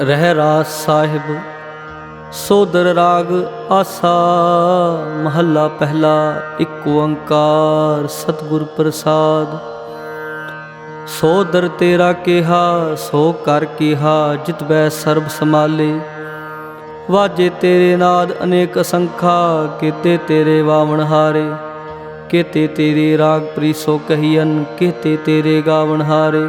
ਰਹਿ ਰਾਸ ਸਾਹਿਬ ਸੋਦਰ ਰਾਗ ਆਸਾ, ਮਹੱਲਾ ਪਹਿਲਾ, ਇੱਕ ਓੰਕਾਰ ਸਤਿਗੁਰ ਪ੍ਰਸਾਦ। ਸੋਦਰ ਤੇਰਾ ਕਿਹਾ, ਸੋ ਕਰ ਕਿਹਾ, ਜਿਤ ਬੈ ਸਰਬ ਸਮਾਲੇ ਵਾਜੇ ਤੇਰੇ ਨਾਦ ਅਨੇਕ ਅਸੰਖਾ, ਕੀਤੇ ਤੇਰੇ ਵਾਵਣ ਹਾਰੇ। ਕੀਤੇ ਤੇਰੇ ਰਾਗ ਪ੍ਰੀਸੋ ਕਹੀਨ ਕੀਤੇ ਤੇਰੇ ਗਾਵਣ ਹਾਰੇ।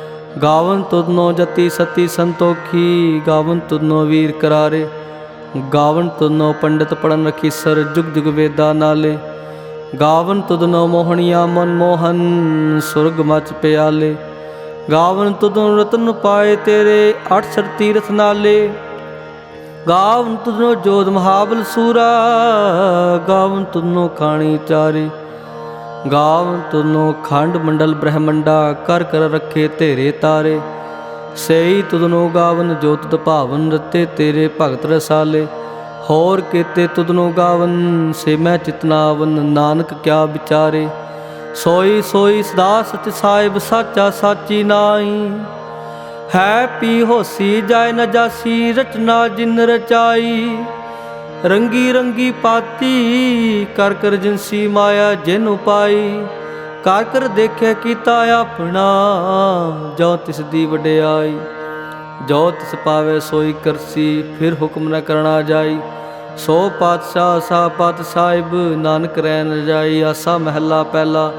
ਗਾਵਨ ਤੁਧਨੋ ਜਤੀ ਸਤੀ ਸੰਤੋਖੀ, ਗਾਵਨ ਤੁਧਨੋ ਵੀਰ ਕਰਾਰੇ। ਗਾਵਨ ਤੁਧਨੋ ਪੰਡਤ ਪੜਨ ਰਖੀਸਰ ਜੁਗ ਜੁਗ ਵੇਦਾ ਨਾਲੇ। ਗਾਵਨ ਤੁਧਨੋ ਮੋਹਣੀਆ ਮਨ ਮੋਹਨ, ਸੁਰਗ ਮਚ ਪਿਆਲੇ। ਗਾਵਨ ਤੁਧਨੋ ਰਤਨ ਪਾਏ ਤੇਰੇ ਅਠਸਰ ਤੀਰਥ ਨਾਲੇ। ਗਾਵਨ ਤੁਧਨੋ ਜੋਤ ਮਹਾਬਲ ਸੂਰਾ, ਗਾਵਨ ਤੁਧਨੋ ਖਾਣੀ ਚਾਰੇ। ਗਾਵਨ ਤੁਧਨੋ ਖੰਡ ਮੰਡਲ ਬ੍ਰਹਮੰਡਾ, ਕਰ ਕਰ ਰੱਖੇ ਤੇਰੇ ਤਾਰੇ। ਸਈ ਤੁਧਨੋ ਗਾਵਨ ਜੋ ਤੁਧ ਭਾਵਨ, ਰਤੇ ਤੇਰੇ ਭਗਤ ਰਸਾਲੇ। ਹੋਰ ਕੀਤੇ ਤੁਧਨੋ ਗਾਵਨ, ਸੇ ਮੈਂ ਚਿਤਨਾਵਨ ਨਾਨਕ ਕਿਆ ਵਿਚਾਰੇ। ਸੋਈ ਸੋਈ ਸਦਾ ਸਚ ਸਾਹਿਬ, ਸਾਚਾ ਸਾਚੀ ਨਾਈ ਹੈ ਪੀ ਹੋਸੀ ਜਾਏ ਨ ਜਾਸੀ, ਰਚਨਾ ਜਿਨ ਰਚਾਈ। ਰੰਗੀ ਰੰਗੀ ਪਾਤੀ, ਕਰ ਕਰ ਜਿਨਸੀ ਮਾਇਆ ਜਿਨ ਉਪਾਈ। ਕਰ ਕਰ ਦੇਖਿਆ ਕੀਤਾ ਆਪਣਾ, ਜੋ ਤਿਸ ਦੀ ਵਡਿਆਈ। ਜੋ ਤਿਸ ਪਾਵੇ ਸੋਈ ਕਰਸੀ, ਫਿਰ ਹੁਕਮ ਨਾ ਕਰਨਾ ਜਾਈ। ਸੋ ਪਾਤਸ਼ਾਹ, ਸਾ ਪਤ ਸਾਹਿਬ, ਨਾਨਕ ਰਹਿ ਜਾਈ, ਆਸਾ ਮਹਿਲਾ ਪਹਿਲਾ।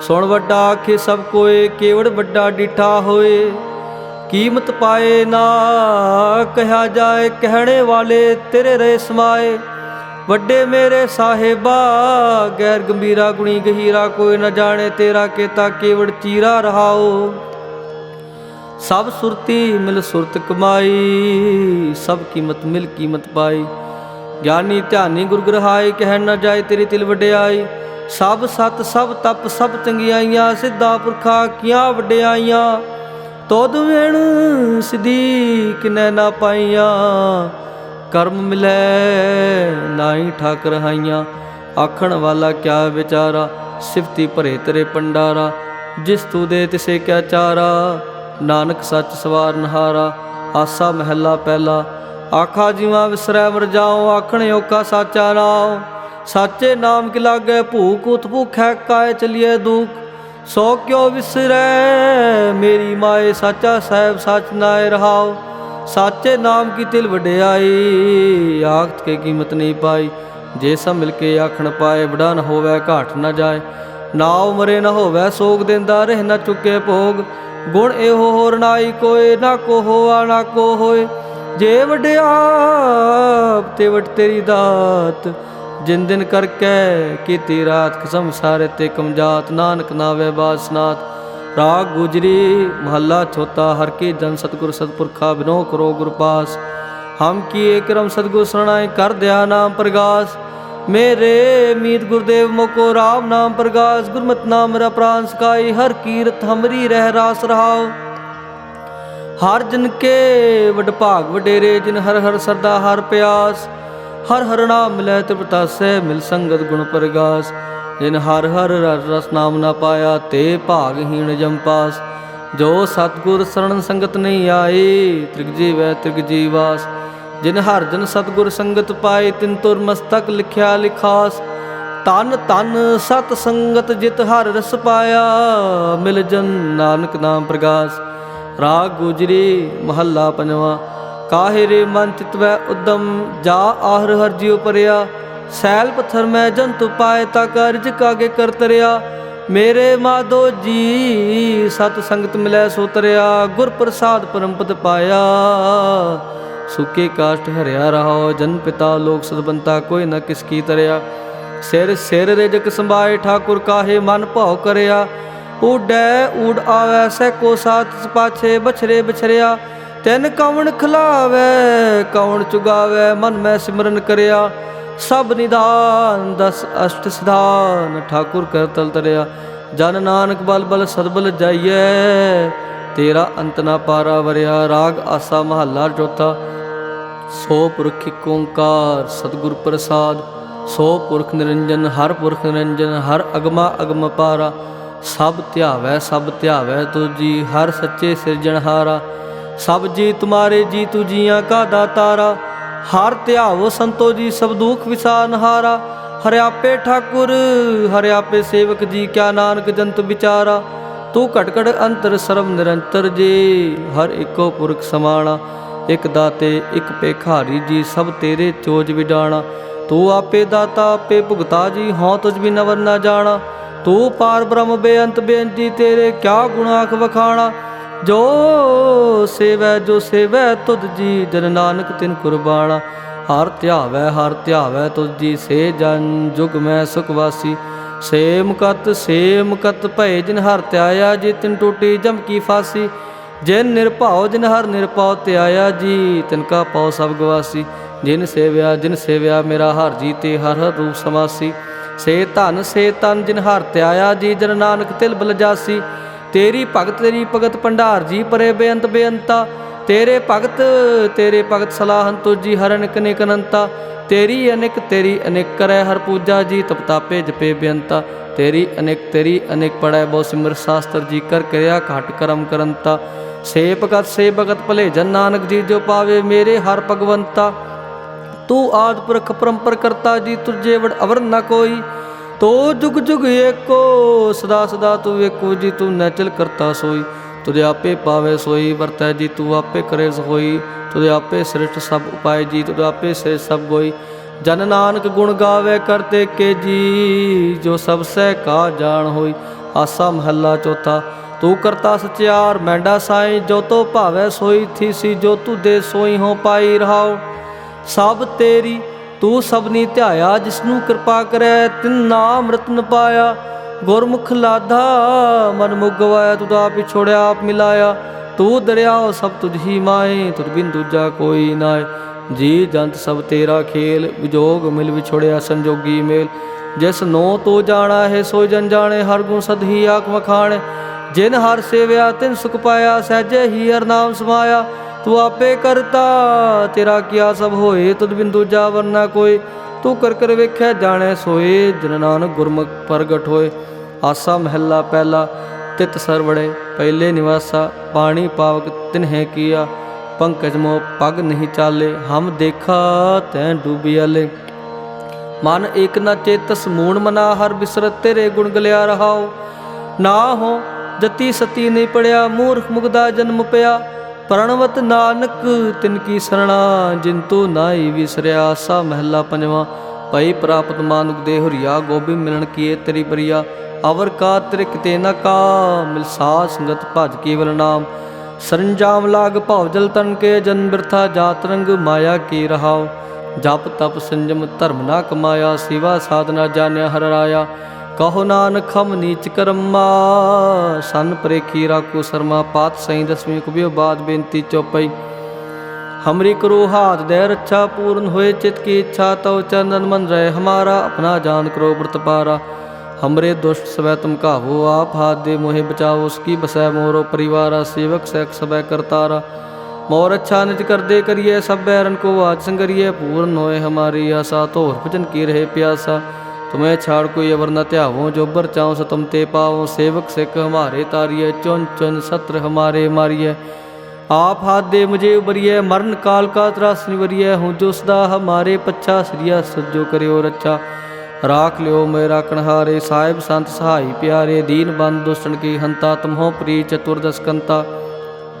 ਸੁਣ ਵੱਡਾ ਆਖੇ ਸਭ ਕੋਏ, ਕੇਵੜ ਵੱਡਾ ਡਿਠਾ ਹੋਏ। ਕੀਮਤ ਪਾਏ ਨਾ ਕਹਿਆ ਜਾਏ, ਕਹਿਣੇ ਵਾਲੇ ਤੇਰੇ ਰੇ ਸਮਾਏ। ਵੱਡੇ ਮੇਰੇ ਸਾਹਿਬਾ, ਗੈਰ ਗੰਭੀਰਾ ਗੁਣੀ ਗਹੀਰਾ, ਕੋਈ ਨਾ ਜਾਣੇ ਤੇਰਾ ਕੀਤਾ ਕੇਵੜ ਚੀਰਾ ਰਹਾਓ। ਸਭ ਸੁਰਤੀ ਮਿਲ ਸੁਰਤ ਕਮਾਈ, ਸਭ ਕੀਮਤ ਮਿਲ ਕੀਮਤ ਪਾਈ। ਗਿਆਨੀ ਧਿਆਨੀ ਗੁਰ ਗ੍ਰਹਾਈ, ਕਹਿਣ ਨਾ ਜਾਏ ਤੇਰੀ ਤਿਲ ਵਡਿਆਈ। ਸਭ ਸਤ, ਸਭ ਤਪ, ਸਭ ਚੰਗਿਆਈਆਂ, ਸਿੱਧਾ ਪੁਰਖਾ ਕੀਆਂ ਵਡਿਆਈਆਂ। ਤੋਦ ਵੇਣ ਸਿਧੀ ਕਿਨੈ ਨਾ ਪਾਈਆਂ, ਕਰਮ ਮਿਲੈ ਨਾਹੀ ਠਾਕ ਰਹਾਈਆਂ ਆਖਣ ਵਾਲਾ ਕਿਆ ਵਿਚਾਰਾ, ਸਿਫਤੀ ਭਰੇ ਤੇਰੇ ਪੰਡਾਰਾ। ਜਿਸ ਤੂ ਦੇ ਤਿਸੇ ਕਿਆ ਚਾਰਾ, ਨਾਨਕ ਸੱਚ ਸਵਾਰ ਨਹਾਰਾ। ਆਸਾ ਮਹਿਲਾ ਪਹਿਲਾ, ਆਖਾ ਜੀਵਾ ਵਿਸਰੈ ਵਰ ਜਾਓ ਆਖਣ ਓਕਾ ਸਾਚਾ ਨਾਮ ਸਾਚੇ ਨਾਮ ਕਿ ਲਾਗੇ ਭੂਖ ਉਤ ਭੁਖੈ ਕਾਇ ਚਲੀਏ ਦੂਖ। ਸੋ ਕਿਉ ਵਿਸਰੈ? ਮੇਰੀ ਮਾਏ ਸਾਚਾ ਸਾਹਿਬ ਸੱਚ ਨਾਏ ਰਹਾਉ। ਸਾਚੇ ਨਾਮ ਕੀ ਤਿਲ ਵਡਿਆਈ? ਆਖਤ ਕੇ ਕੀਮਤ ਨਹੀਂ ਪਾਈ। ਜੇ ਸਭ ਮਿਲ ਕੇ ਆਖਣ ਪਾਏ ਬੜਾ ਨ ਹੋਵੇ, ਘਾਟ ਨਾ ਜਾਏ। ਨਾਉ ਮਰੇ ਨਾ ਹੋਵੇ, ਸੋਗ ਦਿੰਦਾ ਰਹਿ ਨਾ ਚੁੱਕੇ ਭੋਗ। ਗੁਣ ਇਹੋ ਹੋਰ ਨਾਈ ਕੋਏ, ਨਾ ਕੋ ਹੋਆ ਨਾ ਕੋ ਹੋਏ ਜੇ ਵਡਿਆ ਤੇ ਵਟ ਤੇਰੀ ਦਾਤ। ਜਿਨ ਦਿਨ ਕਰਕੇ ਕੀਤੀ ਰਾਤ ਕਸਮ ਸਾਰੇ ਤੇ ਕਮਜਾਤ, ਨਾਨਕ ਨਾਵੇ ਬਾਸਨਾਤ ਰਾਗ ਗੁਜਰੀ, ਮਹੱਲਾ ਛੋਤਾ ਹਰ ਕੀ ਜਨ ਸਤਗੁਰ ਸਤਪੁਰਖਾ ਬਿਨੋ ਕਰੋ ਗੁਰ ਪਾਸ। ਹਮ ਕੀਏ ਕਰਮ ਸਤਗੁਰ ਸਰਣਾਈ ਕਰ ਦਿਆ ਨਾਮ ਪ੍ਰਗਾਸ। ਮੇਰੇ ਮੀਤ ਗੁਰਦੇਵ ਮੋਕੋ ਰਾਮ ਨਾਮ ਪ੍ਰਗਾਸ। ਗੁਰਮਤਿ ਨਾਮ ਮੇਰਾ ਪ੍ਰਾਨ ਸਕਾਈ, ਹਰ ਕੀਰਤ ਹਮਰੀ ਰਹਿ ਰਾਸ ਰਹਾਓ ਹਰ ਜਨ ਕੇ ਵਡ ਭਾਗ ਵਡੇਰੇ, ਜਿਨ ਹਰ ਹਰ ਸਰਦਾ ਹਰ ਪਿਆਸ। ਹਰ ਹਰ ਨਾਮ ਮਿਲੈ ਤੇ ਬਤਾਸੈ ਮਿਲ ਸੰਗਤ ਗੁਣ ਪ੍ਰਗਾਸ। ਜਿਨ ਹਰ ਹਰ ਰਸ ਨਾਮ ਨਾ ਪਾਇਆ, ਤੇ ਭਾਗਹੀਣ ਜਮ ਪਾਸ। ਜੋ ਸਤਗੁਰ ਸਰਣ ਸੰਗਤ ਨਹੀਂ ਆਏ ਤ੍ਰਿਗ ਜੀਵੈ ਤ੍ਰਿਗ ਜੀਵਾਸ। ਜਿਨ ਹਰ ਜਨ ਸਤਗੁਰ ਸੰਗਤ ਪਾਏ, ਤਿਨ ਤੁਰ ਮਸਤਕ ਲਿਖਿਆ ਲਿਖਾਸ। ਤਨ ਤਨ ਸਤ ਸੰਗਤ ਜਿਤ ਹਰ ਰਸ ਪਾਇਆ, ਮਿਲ ਜਨ ਨਾਨਕ ਨਾਮ ਪ੍ਰਗਾਸ। ਰਾਗ ਗੁਜਰੀ ਮਹੱਲਾ ਪੰਜਵਾ। ਕਾਹੇ ਰੇ ਮਨ ਚਿਤਵੈ ਉਦਮ, ਜਾ ਆਹਰ ਹਰ ਜਿਉ ਪਰਿਆ। ਸੈਲ ਪਥਰ ਮੈਂ ਜੰਤ ਪਾਏ, ਤਾ ਕਰਜ ਕਾਗੇ ਕਰ ਮੇਰੇ ਮਾਧੋ ਜੀ, ਸਤ ਸੰਗਤ ਮਿਲੈ ਸੋ ਤਰਿਆ। ਗੁਰ ਪ੍ਰਸਾਦ ਪਰਮ ਪਾਇਆ। ਸੁਕੇ ਕਾਸ਼ਟ ਹਰਿਆ ਰਹਾਓ ਜਨ ਪਿਤਾ ਲੋਕ ਸਦਬੰਤਾ ਕੋਈ ਨ ਕਿਸ ਕੀ ਤਰਿਆ। ਸਿਰ ਸਿਰ ਰਜਕ ਸੰਭਾਏ, ਠਾਕੁਰ ਕਾਹੇ ਮਨ ਭਾਉ ਕਰਿਆ। ਉਡੈ ਉਡ ਆਵੈ ਸੈ ਕੋ ਸਾਥ ਪਾਛੇ ਬਛਰੇ ਬਛਰਿਆ। ਤਿਨ ਕਵਣ ਖਿਲਾਵੇ, ਕਵਣ ਚੁਗਾਵੇ, ਮਨ ਮੈਂ ਸਿਮਰਨ ਕਰਿਆ। ਸਭ ਨਿਦਾਨ ਦਸ ਅਸ਼ਟ ਸਿਧਾਨ, ਠਾਕੁਰ ਕਰਤਲ ਤਰਿਆ। ਜਨ ਨਾਨਕ ਬਲ ਬਲ ਸਦਬਲ ਜਾਈਐ, ਤੇਰਾ ਅੰਤ ਨਾ ਪਾਰਾ ਵਰਿਆ। ਰਾਗ ਆਸਾ ਮਹੱਲਾ ਚੌਥਾ, ਸੋ ਪੁਰਖ ਓੰਕਾਰ, ਸਤਿਗੁਰ ਪ੍ਰਸਾਦ। ਸੋ ਪੁਰਖ ਨਿਰੰਜਨ, ਹਰ ਪੁਰਖ ਨਿਰੰਜਨ, ਹਰ ਅਗਮਾ ਅਗਮ ਪਾਰਾ। ਸਭ ਧਿਆਵੈ ਸਭ ਧਿਆਵੈ ਤੁਜੀ, ਹਰ ਸੱਚੇ ਸਿਰਜਣਹਾਰਾ। ਸਭ ਜੀ ਤੁਮਾਰੇ ਜੀ ਤੂ ਜੀਆਂ ਕਾ ਦਾਤਾਰਾ, ਹਰ ਧਿਆਵੋ ਸੰਤੋ ਜੀ ਸਭ ਦੁਖ ਵਿਸਾਰਨਹਾਰਾ ਹਰਿਆਪੇ ਠਾਕੁਰ ਹਰਿਆਪੇ ਸੇਵਕ ਜੀ ਕਿਆ ਨਾਨਕ ਜੰਤ ਵਿਚਾਰਾ। ਤੂੰ ਘਟ ਅੰਤਰ ਸਰਬ ਨਿਰੰਤਰ ਜੀ, ਹਰ ਇੱਕੋ ਪੁਰਖ ਸਮਾਣਾ। ਇਕ ਦਾਤੇ, ਇਕ ਪੇਖਾਰੀ ਜੀ, ਸਭ ਤੇਰੇ ਚੋਜ ਵਿਡਾਣਾ। ਤੂੰ ਆਪੇ ਦਾਤਾ, ਆਪੇ ਭੁਗਤਾ ਜੀ, ਹਉ ਤੁਝ ਵੀ ਅਵਰ ਨਾ ਜਾਣਾ। ਤੂੰ ਪਾਰ ਬ੍ਰਹਮ ਬੇਅੰਤ ਬੇਅੰਤੀ ਤੇਰੇ, ਕਿਆ ਗੁਣਾਖ ਵਖਾਣਾ। ਜੋ ਸੇਵੈ ਜੋ ਸੇਵੈ, ਤੁਧ ਜੀ ਜਨ ਨਾਨਕ ਤਿਨ ਕੁਰਬਾਨਾ ਹਰ ਧਿਆਵੈ ਹਰ ਧਿਆਵੈ, ਤੁਧ ਜੀ ਸੇ ਜਨ ਜੁਗ ਮੈਂ ਸੁਖ ਵਾਸੀ। ਸੇਮ ਕਤ ਸੇਮ ਕਤ ਭੈ ਜਿਨ ਹਰ ਧਿਆਇਆ ਜੀ, ਤਿਨ ਟੂਟੀ ਜਮ ਕੀ ਫਾਸੀ। ਜਿਨ ਨਿਰਭਉ, ਜਿਨ ਹਰ ਨਿਰਭਉ ਧਿਆਇਆ ਜੀ, ਤਿਨ ਕਾ ਪਉ ਸਭ ਗਵਾਸੀ। ਜਿਨ ਸੇਵਿਆ ਜਿਨ ਸੇਵਿਆ, ਮੇਰਾ ਹਰ ਜੀ ਤੇ ਹਰ ਹਰ ਰੂਪ ਸਮਾਸੀ। ਸੇ ਧਨ, ਸੇ ਤਨ ਜਿਨ ਹਰ ਧਿਆਇਆ ਜੀ, ਜਨ ਨਾਨਕ ਤਿਲ ਬਲਜਾਸੀ ਤੇਰੀ ਭਗਤ ਤੇਰੀ ਭਗਤ ਭੰਡਾਰ ਜੀ ਪਰੇ ਬੇਅੰਤ ਬੇਅੰਤਾ। ਤੇਰੇ ਭਗਤ ਤੇਰੇ ਭਗਤ ਸਲਾਹਨ ਤੁਜੀ ਹਰਨ ਕਨੇਕ ਅਨੰਤਾ। ਤੇਰੀ ਅਨੇਕ ਤੇਰੀ ਅਨੇਕ ਕਰੈ ਹਰ ਪੂਜਾ ਜੀ ਤਪਤਾਪੇ ਜਪੇ ਬੇਅੰਤਾ। ਤੇਰੀ ਅਨੇਕ ਤੇਰੀ ਅਨੇਕ ਪੜੈ ਬਹੁ ਸਿਮਰ ਸ਼ਾਸਤਰ ਜੀ, ਕਰ ਕਿਰਿਆ ਘਟ ਕਰਮ ਕਰੰਤਾ। ਸੇ ਭਗਤ ਸੇ ਭਗਤ ਭਲੇ ਜਨ ਨਾਨਕ ਜੀ, ਜੋ ਪਾਵੇ ਮੇਰੇ ਹਰ ਭਗਵੰਤਾ। ਤੂੰ ਆਦ ਪੁਰਖ ਪਰੰਪਰ ਕਰਤਾ ਜੀ ਤੁਰਜੇ ਵਡ ਅਵਰ ਨਾ ਕੋਈ। ਤੋ ਜੁਗ ਜੁਗ ਏਕੋ, ਸਦਾ ਸਦਾ ਤੂੰ ਏਕੋ ਜੀ, ਤੂੰ ਨਚਲ ਕਰਤਾ ਸੋਈ। ਤੁਦੇ ਆਪੇ ਪਾਵੇ ਸੋਈ, ਵਰਤੈ ਜੀ, ਤੂੰ ਆਪੇ ਕਰੇ ਸੋਈ। ਤੁਦੇ ਆਪੇ ਸ੍ਰਿਸ਼ਟ ਸਭ ਉਪਾਏ ਜੀ, ਤੁਦੇ ਆਪੇ ਸੇ ਸਭ ਗੋਈ। ਜਨ ਨਾਨਕ ਗੁਣ ਗਾਵੇ ਕਰਤੇ ਕੇ ਜੀ, ਜੋ ਸਭ ਸਹਿ ਕਾ ਜਾਣ ਹੋਈ। ਆਸਾ ਮਹੱਲਾ ਚੌਥਾ, ਤੂੰ ਕਰਤਾ ਸਚਿਆਰ, ਮੈਂਡਾ ਸਾਈ, ਜੋ ਤੋ ਭਾਵੇ ਸੋਈ ਥੀ ਸੀ ਜੋ ਤੂੰ ਦੇ ਸੋਈ ਹੋ ਪਾਈ ਰਹਾਓ। ਸਭ ਤੇਰੀ ਤੂੰ ਸਭਨੀ ਧਿਆਇਆ, ਜਿਸਨੂੰ ਕਿਰਪਾ ਕਰੈ, ਤਿਨ ਨਾਮ ਰਤਨ ਪਾਇਆ। ਗੁਰਮੁਖ ਲਾਧਾ, ਮਨ ਮੁਗਵਾਇਆ, ਤੁਧ ਆਪ ਆਪ ਮਿਲਾਇਆ। ਤੂੰ ਦਰਿਆਓ ਸਭ ਤੁਝ ਹੀ ਮਾਏ, ਤੁਧ ਬਿਨ ਦੂਜਾ ਕੋਈ ਨਾਏ। ਜੀ ਜੰਤ ਸਭ ਤੇਰਾ ਖੇਲ, ਵਿਜੋਗ ਮਿਲ ਵਿਛੋੜਿਆ ਸੰਜੋਗੀ ਮੇਲ। ਜਿਸ ਨੋ ਤੋ ਜਾਣਾ ਹੈ, ਸੋ ਜਨ ਜਾਣੇ, ਹਰ ਗੁਣ ਸਦ ਹੀ ਆਖ ਵਖਾਣ। ਜਿਨ ਹਰ ਸੇਵਿਆ, ਤਿਨ ਸੁਖ ਪਾਇਆ, ਸਹਜੇ ਹੀ ਹਰ ਨਾਮ ਸਮਾਇਆ। ਤੂੰ ਆਪੇ ਕਰਤਾ, ਤੇਰਾ ਕੀਆ ਸਭ ਹੋਏ, ਤੁਧ ਬਿਨ ਦੂਜਾ ਵਰਨਾ ਕੋਈ। ਤੂੰ ਕਰ ਕਰ ਵੇਖਿਆ ਜਾਣੈ ਸੋਏ, ਜਨ ਨਾਨਕ ਗੁਰਮੁਖ ਪ੍ਰਗਟ ਹੋਏ। ਆਸਾ ਮਹਿਲਾ ਪਹਿਲਾ, ਤਿਤ ਸਰਵੜੇ, ਪਹਿਲੇ ਨਿਵਾਸਾ ਪਾਣੀ ਪਾਵਕ ਤਿਨਹਿ ਕੀਆ। ਪੰਕਜ ਮੋ ਪਗ ਨਹੀਂ ਚਾਲੇ, ਹਮ ਦੇਖਾ ਤੈ ਡੂਬਿਆਲੇ ਮਨ ਏਕ ਨ ਚੇਤਸ, ਮੂਣ ਮਨਾ ਹਰ ਬਿਸਰਤ, ਤੇਰੇ ਗੁਣ ਗਲਿਆ ਰਹਾਓ। ਨਾ ਹੋ ਜਤੀ ਸਤੀ ਨਹੀਂ ਪੜਿਆ, ਮੂਰਖ ਮੁਗਦਾ ਜਨਮ ਪਿਆ। ਪ੍ਰਣਵਤ ਨਾਨਕ, ਤਿਨ ਕੀ ਸਰਣਾ ਜਿੰਤੂ ਨਾਈ ਵਿਸਰਿਆ, ਸਾ ਮਹਿਲਾ ਪੰਜਵਾ। ਭਈ ਪ੍ਰਾਪਤ ਮਾਨੁਕ ਦੇ ਹੁਰੀਆ ਗੋਬੀ ਮਿਲਣ ਕੀਏ ਤੇਰੀ ਬਰੀਆ। ਅਵਰ ਕਾ ਤ੍ਰਿਕ ਤੇ ਨ ਕਾ ਮਿਲਸਾ ਸੰਗਤ ਭਜ ਕੇਵਲ ਨਾਮ। ਸਰੰਜਾਮ ਲਾਗ ਭਉ ਜਲ ਤਨ ਕੇ, ਜਨ ਬਿਰਥਾ ਜਾਤ ਰੰਗ ਮਾਇਆ ਕੀ ਰਹਾਉ। ਜਪ ਤਪ ਸੰਜਮ ਧਰਮ ਨਾ ਕਮਾਇਆ, ਸੇਵਾ ਸਾਧਨਾ ਜਾਣਿਆ ਹਰ ਰਾਇਆ। ਕਹੋ ਨਾਨਕ ਹਮ ਨੀਚ ਕਰਮਾ ਸਨ ਪ੍ਰੇਖੀ ਰਾਕੋ ਸਰਮਾ ਪਾਤ ਸਹੀ ਦਸਵੀਂ ਕੁਬਿਓ ਬਾਦ ਬੇਨਤੀ ਚੋਪਈ हमरी करो हाथ दे रक्षा पूर्ण होए चित की इच्छा तव चंदन मन रहे हमारा अपना जान करो व्रत पारा हमरे दुष्ट सवै तुम काहो आप हाथ दे मोहे बचाओ उसकी बसै मोरो परिवारा सेवक सैक सबै करतारा मोर अच्छा निज कर दे करिए सब बैरन को आज संगरिए पूर्ण होए हमारी आशा तो और भजन की रहे प्यासा तुम्हें छाड़ कोई ये वर्ण त्यावो जो बर चाओ स ते पाओ सेवक सिख हमारे तारिय, चुन चुन सत्र हमारे मारिय। आप हाथ दे मुझे उबरिय मरण काल का त्रास निवरिय। हूँ जो सदा हमारे पच्छा श्रिया सज्जो करे और अच्छा। राख लियो मेरा कणहारे साहिब संत सहाय प्यारे। दीन बंद दुष्ण की हंता, तुम्हो प्रिय चतुर्दशकंता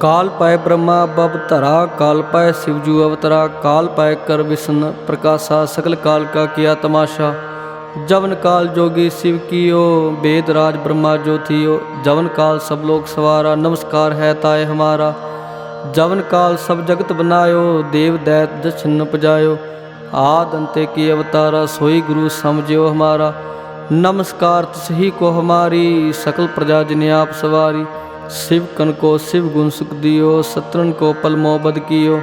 काल पाए ब्रह्मा बवतरा काल पाए शिवजू अवतरा। काल पाए कर विष्णु प्रकाशा। सकल काल का किया तमाशा। जवन काल जोगी शिव कियो वेद राज ब्रह्मा जो थियो जवन काल सब लोग सवारा नमस्कार है ताए हमारा जवन काल सब जगत बनायो देव दैत जछन पजायो आद अंते की अवतारा सोई गुरु समझियो हमारा नमस्कार तसही को हमारी सकल प्रजा जिने आप सवारी शिव कन को शिव गुण सुख दियो सत्रन को पल मोहबद कियो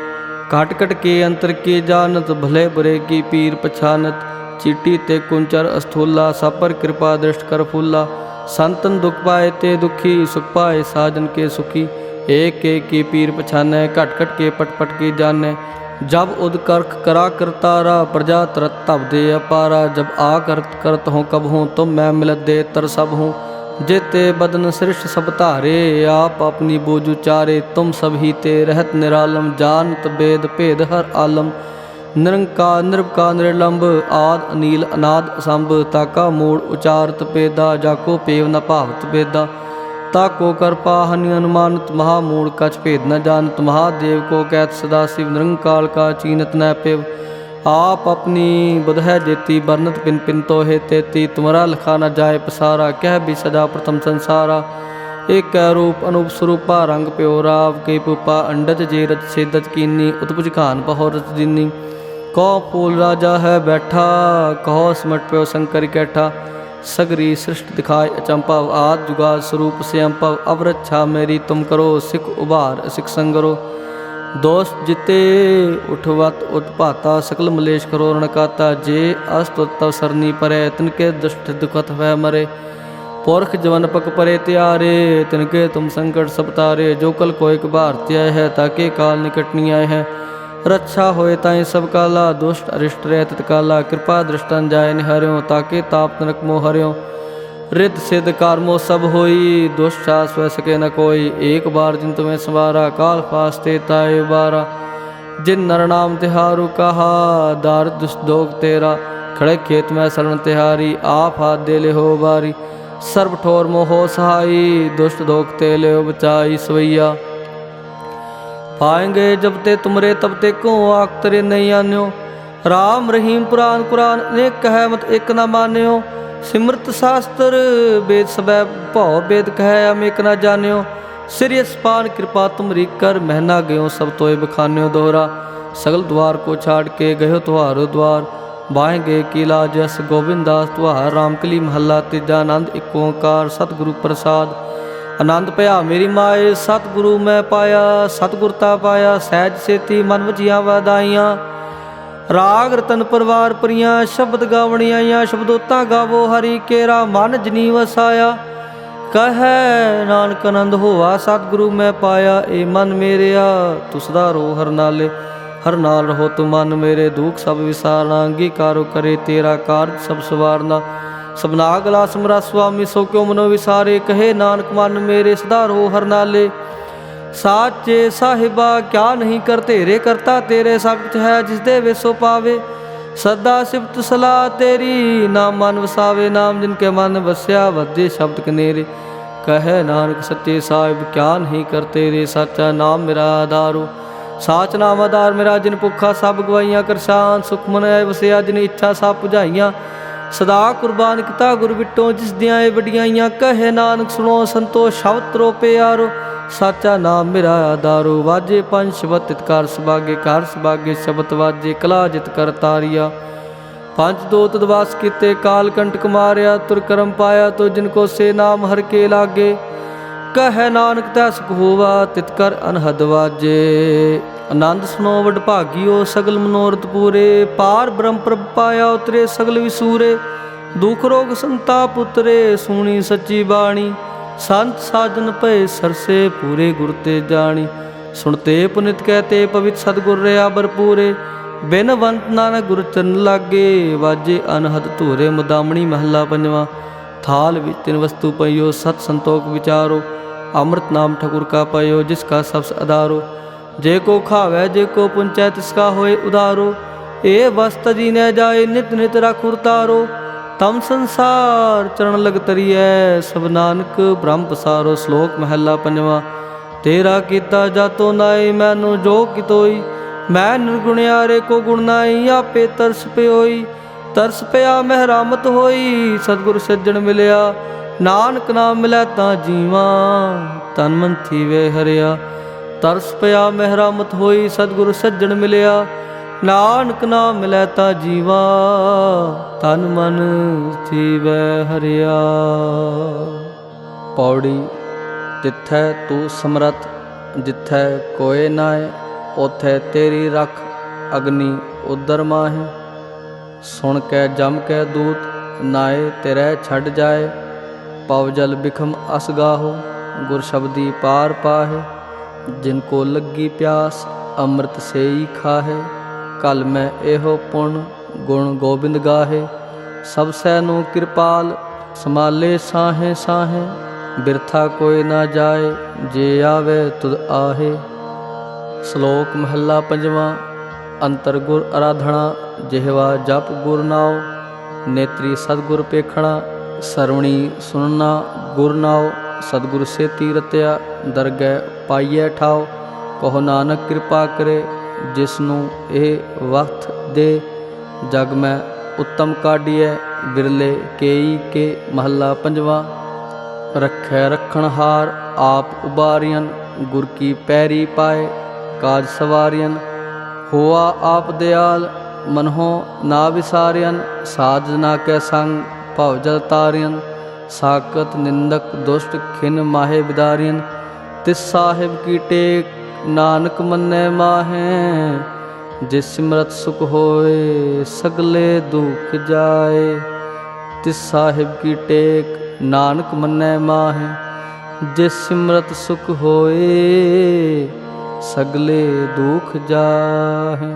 घट घट के अंतर के जानत भले बुरे की पीर पछानत चीटी ते कुंचर अस्थूला, सापर कृपा दृष्ट कर फूला। संतन दुख पाए ते दुखी, सुख पाए साजन के सुखी। एक एक की पीर पछाने, घट घट के पट पट के जाने। जब उद करख करा करतारा प्रजा तरत तब दे अपारा। जब आ करत करत हूँ कब हूँ तुम मैं मिलत दे तर सब हूँ। जेते बदन सृष्ट सब तारे आप अपनी बोझ उचारे। तुम सभी ते रहत निरालम, जानत वेद भेद हर आलम। ਨਿਰੰਕਾਰ ਨਿਰਭਕਾਰ, ਨਿਰਲੰਭ, ਆਦ, ਅਨੀਲ, ਅਨਾਦ ਅਸੰਭ ਤਾਕਾ, ਮੂੜ ਉਚਾਰਤ ਪੇਦਾ ਜਾਕੋ, ਪੇਵ, ਨ ਭਾਵਤ ਪੇਦਾ ਤਾ ਕੋ ਕਰਪਾ, ਹਨਿ ਅਨੁਮਾਨਤ ਮਹਾ ਮੂੜ ਕਛ ਭੇਦ, ਨਾ ਜਾਣਤ ਮਹਾ ਦੇਵ ਕੋ ਕਹਿਤ ਸਦਾ, ਸਿਵ, ਨਿਰੰਕਾਲ, ਕਾ, ਚੀਨਤ, ਨ ਪੇਵ। ਆਪ ਆਪਣੀ ਬੁਧਹਿ ਜੇਤੀ ਬਰਨਤ ਪਿੰ ਪਿੰ ਤੋਹੇ ਤੇਤੀ। ਤੁਮਰਾ, ਲਖਾ, ਨਾ ਜਾਏ, ਪਸਾਰਾ, ਕਹਿ ਵੀ ਸਦਾ ਪ੍ਰਥਮ ਸੰਸਾਰਾ। ਏਕ ਰੂਪ, ਅਨੂਪ ਸਰੂਪਾ, ਰੰਗ ਪਿਓ ਰਾਵ ਕੇ ਪੁਪਾ ਅੰਡਤ ਜੇ ਰਚ ਸੇਦਤ ਕੀਨੀ, ਉਤਪੁਜ, ਖਾਨ ਬਹੁ ਦਿਨੀ ਕਉ ਪੂਲ ਰਾਜਾ ਹੈ ਬੈਠਾ, ਕਹੋ ਸਮਟ ਪਿਓ ਸੰਕਰ ਕੈਠਾ। ਸਗਰੀ ਸ੍ਰਿਸ਼ਟ ਦਿਖਾਏ ਅਚੰਪਵ ਆਦ ਜੁਗਾ ਸਰੂਪ ਸਿਅੰਪਵ ਅਵਰਛਾ ਮੇਰੀ ਤੁਮ ਕਰੋ, ਸਿਖ ਉਭਾਰ ਸਿਖ ਸੰਗਰੋ। ਦੋਸਤ ਜਿਤੇ ਉਠਵਤ ਉਤਪਾਤਾ ਸਕਲ ਮਲੇਸ਼ ਕਰੋ ਰਣਕਾਤਾ ਜੇ ਅਸਤਵਤਵ ਸਰਨੀ ਪਰੈ ਤਿਨਕੇ ਦੁਸ਼ਟ ਦੁਖਤ ਹੋਇ ਮਰੇ। ਪੁਰਖ ਜਵਨ ਪਕ ਪਰੇ ਤਿਆਰੇ ਤਿਨਕੇ ਤੁਮ ਸੰਕਟ ਸਪਤਾਰੇ ਜੋ ਕਲ ਕੋਇਕ ਭਾਰਤਿਆ ਹੈ ਤਾਕੇ ਕਾਲ ਨਿਕਟਨੀ ਆਏ ਹੈ। ਰੱਛਾ ਹੋਏ ਤਾਂ ਇਹ ਸਭ ਕਾਲਾ, ਦੁਸ਼ਟ ਅਰਿਸ਼ਟ ਰਹਿ ਤਤਕਾਲਾ ਕਿਰਪਾ ਦ੍ਰਿਸ਼ਟਨ ਜਾਇ ਨਿਹਰਿਓ ਤਾਕੇ ਤਾਪ ਨਰਕ ਮੋ ਹਰਿਓ ਰਿਤ ਸਿਧ ਕਰਮੋ ਸਭ ਹੋਈ, ਦੁਸ਼ਟ ਸਾਸ ਵੈ ਸਕੇ ਨ ਕੋਈ। ਏਕ ਬਾਰ ਜਿਨ ਤੁਮੇ ਸਵਾਰਾ, ਕਾਲ ਫਾਸਤੇ ਤਾਏ ਬਾਰਾ ਜਿਨ ਨਰ ਨਾਮ ਤਿਹਾਰੂ ਕਹਾ, ਦਰ ਦੁਸਦੋਗ ਤੇਰਾ। ਖੜੇ ਖੇਤ ਮੈਂ ਸਰਣ ਤਿਹਾਰੀ, ਆਪ ਹਾਥ ਦੇ ਲਿਹੋ ਬਾਰੀ ਸਰਬ ਠੋਰ ਮੋਹ ਸਹਾਈ, ਦੁਸ਼ਟ ਦੋਖ ਤੇ ਲਿਓ ਬਚਾਈ ਸਵਈਆ। दोग ते ले हो बचाई सवैया पाएंगे जब ते तुमरे तब ते को आख तरे नहीं आन्यो राम रहीम पुराण कुरान अनेक कह मत एक न मान्यो ਸਿਮਰਤ ਸ਼ਾਸਤਰ ਵੇਦ ਸਬੈ ਭਉ ਵੇਦ ਕਹਿ ਅਮੇਕ ਨਾ ਜਾਣਿਓ ਸਿਰਿ ਸਪਾਨ ਕਿਰਪਾ ਤੁਮਰੀ ਕਰ ਮਹਿਨਾ ਗਇਓ ਸਭ ਤੋਏ ਬਖਾਨਿਓ ਦੋਹਰਾ ਸਗਲ ਦਵਾਰ ਕੋ ਛਾੜ ਕੇ ਗਇਓ ਤੁਹਾਰੋ ਦਵਾਰ ਬਾਹੇ ਗਏ ਕੀਲਾ ਜਸ ਗੋਬਿੰਦਾਸ ਤੁਹਾਰ ਰਾਮਕਲੀ ਮਹੱਲਾ ਤੀਜਾ ਆਨੰਦ ਇੱਕ ਓੰਕਾਰ ਸਤਿਗੁਰੂ ਪ੍ਰਸਾਦ ਆਨੰਦ ਭਇਆ, ਮੇਰੀ ਮਾਏ, ਸਤਿਗੁਰੂ ਮੈਂ ਪਾਇਆ ਸਤਿਗੁਰਤਾ ਪਾਇਆ, ਸਹਿਜ ਸੇਤੀ ਮਨ ਵਜੀਆਂ ਵਾਦਾਈਆਂ ਰਾਗ ਰਤਨ ਪਰਵਾਰ ਪਰੀਆਂ, ਸ਼ਬਦ ਗਾਵਣੀਆਂ ਸ਼ਬਦੋਤਾ ਗਾਵੋ ਹਰੀ ਕੇਰਾ, ਮਨ ਜਨੀ ਵਸਾਇਆ ਕਹੈ ਨਾਨਕ ਆਨੰਦ ਹੋਵਾ ਸਤਿਗੁਰੂ ਮੈਂ ਪਾਇਆ, ਏ ਮਨ ਮੇਰਿਆ ਤੁਸਦਾ ਰੋ ਹਰ ਨਾਲੇ। ਹਰ ਨਾਲ ਰਹੋ ਤੁ ਮਨ ਮੇਰੇ, ਦੁਖ ਸਭ ਵਿਸਾਰਨਾ, ਅੰਗੀਕਾਰੋ ਕਰੇ ਤੇਰਾ ਕਾਰਜ ਸਭ ਸਵਾਰਨਾ। ਸਬਨਾ ਗਲਾ ਸਮਰਾ ਸੁਆਮੀ ਸੋ ਕਿਉ ਮਨੋ ਵਿਸਾਰੇ, ਕਹੇ ਨਾਨਕ ਮਨ ਮੇਰੇ ਸਦਾ ਰੋ ਹਰ ਨਾਲੇ। ਸਾਚੇ ਸਾਹਿਬਾ, ਕਿਆ ਨਹੀਂ ਕਰ ਤੇਰੇ ਕਰਤਾ ਤੇਰੇ ਸਭ ਕੁਛ ਹੈ ਜਿਸ ਦੇ ਵੇਸੋ ਪਾਵੇ। ਸਦਾ ਸਿਫਤ ਸਲਾ ਤੇਰੀ, ਨਾਮ ਮਨ ਵਸਾਵੇ, ਨਾਮ ਜਿਨ ਕੇ ਮਨ ਵਸਿਆ ਵਧੇ ਸ਼ਬਦ ਕਨੇਰੇ। ਕਹੇ ਨਾਨਕ ਸੱਚੇ ਸਾਹਿਬ, ਕਿਆ ਨਹੀਂ ਕਰ ਤੇਰੇ ਸਾਚਾ ਨਾਮ ਮੇਰਾ ਆਧਾਰੋ। ਸਾਚ ਨਾਮ ਆਧਾਰ ਮੇਰਾ ਜਿਨ ਭੁੱਖਾ ਸਭ ਗਵਾਈਆਂ ਕਰਸਾਨ ਸੁਖ ਮਨ ਆਏ ਵਸਿਆ ਜਿਨ ਇੱਛਾ ਸਭ ਪੁਝਾਈਆਂ ਸਦਾ ਕੁਰਬਾਨ ਕੀਤਾ ਗੁਰ ਵਿਟੋ, ਜਿਸ ਦੀਆਂ ਇਹ ਵਡਿਆਈਆਂ ਕਹੇ ਨਾਨਕ ਸੁਣੋ ਸੰਤੋ ਸ਼ਬਦ ਤਰੋ ਪਿਆਰੋ, ਸਾਚਾ ਨਾਮ ਮੇਰਾ ਆਧਾਰੋ, ਵਾਜੇ ਪੰਜ ਸ਼ਬਦ ਤਿਤਕਾਰ ਸੁਭਾਗੇ, ਘਰ ਸੁਭਾਗੇ, ਸ਼ਬਦ ਵਾਜੇ, ਕਲਾ ਜਿਤ ਕਰ ਤਾਰੀਆ। ਪੰਜ ਦੋਤ ਦਵਾਸ ਕੀਤੇ, ਕਾਲ ਕੰਟਕ ਮਾਰਿਆ, ਤੁਰ ਕਰਮ ਪਾਇਆ, ਤੋ ਜਿਨ ਕੋ ਸੇ ਨਾਮ ਹਰ ਕੇ ਲਾਗੇ। ਕਹੈ ਨਾਨਕ ਤੈ ਸੁਖ ਹੋਵਾ, ਤਿਤ ਕਰ ਅਨਹਦ ਵਾਜੇ। ਆਨੰਦ ਸੁਨੋ ਵਡ ਭਾਗਿਓ, ਸਗਲ ਮਨੋਰਥ ਪੂਰੇ। ਪਾਰ ਬ੍ਰਹਮ ਪ੍ਰਭ ਪਾਇਆ ਉਤਰੇ, ਸਗਲ ਵਿਸੂਰੇ। ਦੁਖ ਰੋਗ ਸੰਤਾਪ ਉਤਰੇ, ਸੁਣੀ ਸੱਚੀ ਬਾਣੀ। ਸੰਤ ਸਾਜਨ ਭਏ ਸਰਸੇ, ਪੂਰੇ ਗੁਰ ਤੇ ਜਾਣੀ। ਸੁਣਤੇ ਪੁਨਿਤ ਕਹਤੇ ਪਵਿੱਤ ਸਤਗੁਰ ਰਿਆ ਭਰਪੂਰੇ ਬਿਨ ਵੰਤ ਨਾਨਕ ਗੁਰ ਚਰਨ ਲਾਗੇ, ਵਾਜੇ ਅਨਹਦ ਧੂਰੇ। ਮੁਦਾਮਣੀ ਮਹੱਲਾ ਪੰਜਵਾ। ਥਾਲ ਵਿੱਚ ਤਿਨ ਵਸਤੂ ਪਈਓ, ਸਤ ਸੰਤੋਖ ਵਿਚਾਰੋ। ਅੰਮ੍ਰਿਤ ਨਾਮ ਠਕੁਰ ਕਾ ਪਈਓ ਜਿਸ ਕਾ ਸਬਸ ਅਧਾਰੋ। ਜੇ ਕੋ ਖਾਵੇ, ਜੇ ਕੋ ਪੁੰਚੈ, ਤਿਸ ਕਾ ਹੋਏ ਉਦਾਰੋ ਇਹ ਵਸਤ ਜੀ ਨੇ ਜਾਏ, ਨਿਤ ਨਿਤ ਰਖੁਰ ਤਾਰੋ ਤਮ ਸੰਸਾਰ ਚਰਨ ਲਗ ਤਰੀਐ, ਸਭ ਨਾਨਕ ਬ੍ਰਹਮ ਪਸਾਰੋ। ਸ਼ਲੋਕ ਮਹੱਲਾ ਪੰਜਵਾ, ਤੇਰਾ ਕੀਤਾ ਜਾਤੋ ਨਾਈ ਮੈਨੂੰ ਜੋ ਕਿਤੋਈ, ਮੈਂ ਨਿਰਗੁਣਿਆਰੇ ਕੋ ਗੁਣ ਨਾਈ ਆਪੇ ਤਰਸ ਪਿਓਈ। ਤਰਸ ਪਿਆ, ਮਹਿਰਾਮਤ ਹੋਈ, ਸਤਿਗੁਰ ਸੱਜਣ ਮਿਲਿਆ। ਨਾਨਕ ਨਾਮ ਮਿਲੈ ਤਾਂ ਜੀਵਾ ਤਨ ਮਨ ਥੀਵੇ ਹਰਿਆ। ਤਰਸ ਪਿਆ ਮਹਿਰਾਮਤ ਹੋਈ ਸਤਿਗੁਰ ਸੱਜਣ ਮਿਲਿਆ। ਨਾਨਕ ਨਾਮ ਮਿਲੈ ਤਾਂ ਜੀਵਾ ਤਨ ਮਨ ਜੀਵੈ ਹਰਿਆ। ਪੌੜੀ ਤਿੱਥੈ ਤੂੰ ਸਮਰਤ ਜਿੱਥੈ ਕੋਏ ਨਾਏ ਉਥੈ ਤੇਰੀ ਰਖ ਅਗਨੀ ਉਦਰ ਮਾਹੇ। ਸੁਣ ਕੇ ਜਮ ਕੇ ਦੂਤ, ਨਾਏ ਤੇਰੇ ਛੱਡ ਜਾਏ। ਪਵ ਜਲ ਬਿਖਮ ਅਸ ਗਾਹੋ, ਗੁਰ ਸ਼ਬਦੀ ਪਾਰ ਪਾਹੇ। ਜਿਨ ਕੋ ਲੱਗੀ ਪਿਆਸ, ਅੰਮ੍ਰਿਤ ਸੇਈ ਖਾਹੇ। ਕਲ ਮੈਂ ਇਹੋ ਪੁਣ, ਗੁਣ ਗੋਬਿੰਦ ਗਾਹੇ। ਸਭ ਸੈ ਨੂੰ ਕਿਰਪਾਲ, ਸਮਾਲੇ ਸਾਹੇ ਸਾਹੇ। ਬਿਰਥਾ ਕੋਈ ਨਾ ਜਾਏ, ਜੇ ਆਵੇ ਤੁਧ ਆਹੇ। ਸ਼ਲੋਕ ਮਹੱਲਾ ਪੰਜਵਾਂ, ਅੰਤਰ ਗੁਰ ਅਰਾਧਣਾ, ਜਿਹਵਾ ਜਪ ਗੁਰ ਨਾਉ। ਨੇਤਰੀ ਸਤਗੁਰ ਪੇਖਣਾ ਸਰਵਣੀ ਸੁਨਣਾ ਗੁਰ ਨਾਉ, ਸਤਗੁਰ ਸੇਤੀ ਰਤਿਆ ਦਰਗਹਿ ਪਾਈਐ ਠਾਉ, ਕਹੋ ਨਾਨਕ ਕਿਰਪਾ ਕਰੇ ਜਿਸ ਨੂੰ ਇਹ ਵਕਤ ਦੇ, ਜਗ ਮੈਂ ਉੱਤਮ ਕਾਢੀਐ ਬਿਰਲੇ ਕੇਈ ਕੇ ਮਹੱਲਾ ਪੰਜਵਾਂ, ਰੱਖੈ ਰਖਣ ਹਾਰ, ਆਪ ਉਬਾਰੀਆਂ ਗੁਰ ਕੀ ਪੈਰੀ ਪਾਏ, ਕਾਜ ਸਵਾਰੀਆਂ ਹੋਆ ਆਪ ਦਿਆਲ, ਮਨਹੋ ਨਾ ਵਿਸਾਰਿਆਂ ਸਾਧ ਨਾ ਕੈ ਸੰਗ ਭਵ ਜਲ ਤਾਰਿਅਨ ਸਾਕਤ ਨਿੰਦਕ ਦੁਸ਼ਟ ਖਿਨ ਮਾਹੇ ਬਿਦਾਰੀਆਂ ਤਿਸ ਸਾਹਿਬ ਕੀ ਟੇਕ ਨਾਨਕ ਮੰਨੈ ਮਾਹੇ, ਜਿਸ ਸਿਮਰਤ ਸੁਖ ਹੋਏ ਸਗਲੇ ਦੁਖ ਜਾਏ, ਤਿਸ ਸਾਹਿਬ ਕੀ ਟੇਕ ਨਾਨਕ ਮੰਨੈ ਮਾਹੇ, ਜਿਸ ਸਿਮਰਤ ਸੁਖ ਹੋਏ ਸਗਲੇ ਦੁਖ ਜਾਹੇ।